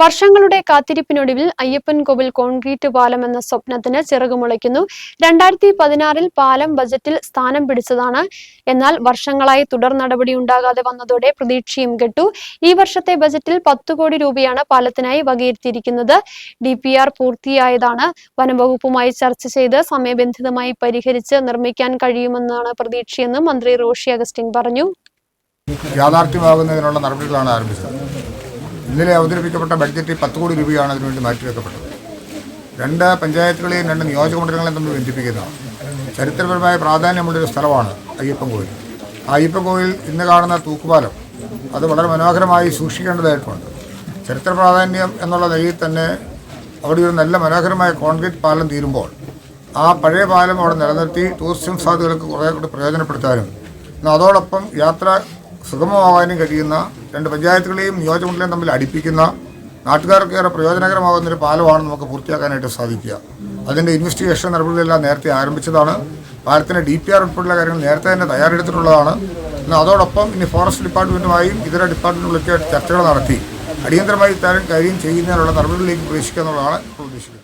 വർഷങ്ങളുടെ കാത്തിരിപ്പിനൊടുവിൽ അയ്യപ്പൻ കോവിൽ കോൺക്രീറ്റ് പാലം എന്ന സ്വപ്നത്തിന് ചിറകുമുളയ്ക്കുന്നു രണ്ടായിരത്തി പതിനാറിൽ പാലം ബജറ്റിൽ സ്ഥാനം പിടിച്ചതാണ്. എന്നാൽ വർഷങ്ങളായി തുടർ നടപടി ഉണ്ടാകാതെ വന്നതോടെ പ്രതീക്ഷയും കെട്ടു. ഈ വർഷത്തെ ബജറ്റിൽ പത്ത് കോടി രൂപയാണ് പാലത്തിനായി വകയിരുത്തിയിരിക്കുന്നത്. ഡി പി ആർ പൂർത്തിയായതാണ് വനംവകുപ്പുമായി ചർച്ച ചെയ്ത് സമയബന്ധിതമായി പരിഹരിച്ച് നിർമ്മിക്കാൻ കഴിയുമെന്നാണ് പ്രതീക്ഷയെന്ന് മന്ത്രി റോഷി അഗസ്റ്റിൻ പറഞ്ഞു. യാഥാർത്ഥ്യമാകുന്നതിനുള്ള നടപടികളാണ് ആരംഭിച്ചത്. ഇന്നലെ അവതരിപ്പിക്കപ്പെട്ട ബഡ്ജറ്റിൽ പത്ത് കോടി രൂപയാണ് അതിനുവേണ്ടി മാറ്റിവെക്കപ്പെട്ടത്. രണ്ട് പഞ്ചായത്തുകളെയും രണ്ട് നിയോജക മണ്ഡലങ്ങളെയും തമ്മിൽ ബന്ധിപ്പിക്കുന്നതാണ് ചരിത്രപരമായ പ്രാധാന്യമുള്ളൊരു സ്ഥലമാണ് അയ്യപ്പൻ കോവിൽ. അയ്യപ്പൻ കോവിൽ ഇന്ന് കാണുന്ന തൂക്കുപാലം അത് വളരെ മനോഹരമായി സൂക്ഷിക്കേണ്ടതായിട്ടുണ്ട്. ചരിത്ര പ്രാധാന്യം എന്നുള്ള നിലയിൽ തന്നെ അവിടെ ഒരു നല്ല മനോഹരമായ കോൺക്രീറ്റ് പാലം തീരുമ്പോൾ ആ പഴയ പാലം അവിടെ നിലനിർത്തി ടൂറിസം സാധ്യതകൾക്ക് കുറേ കൂടി പ്രയോജനപ്പെടുത്താനും അതോടൊപ്പം യാത്ര സുഗമമാകാനും കഴിയുന്ന രണ്ട് പഞ്ചായത്തുകളെയും നിയോജകമണ്ഡലം തമ്മിൽ അടുപ്പിക്കുന്ന നാട്ടുകാർക്ക് ഏറെ പ്രയോജനകരമാകുന്ന ഒരു പാലമാണ് നമുക്ക് പൂർത്തിയാക്കാനായിട്ട് സാധിക്കുക. അതിന്റെ ഇൻവെസ്റ്റിഗേഷൻ നടപടികളെല്ലാം നേരത്തെ ആരംഭിച്ചതാണ്. പാലത്തിന്റെ ഡി പി ആർ ഉൾപ്പെടെയുള്ള കാര്യങ്ങൾ നേരത്തെ തന്നെ തയ്യാറെടുത്തിട്ടുള്ളതാണ്. എന്നാൽ അതോടൊപ്പം ഇനി ഫോറസ്റ്റ് ഡിപ്പാർട്ട്മെന്റുമായും ഇതര ഡിപ്പാർട്ട്മെന്റുകളൊക്കെ ചർച്ചകൾ നടത്തി. അടിയന്തരമായി ഇത്തരം കാര്യം ചെയ്യുന്നതിനുള്ള നടപടികളിലേക്ക് പ്രവേശിക്കുക എന്നുള്ളതാണ് ഉദ്ദേശിക്കുന്നത്.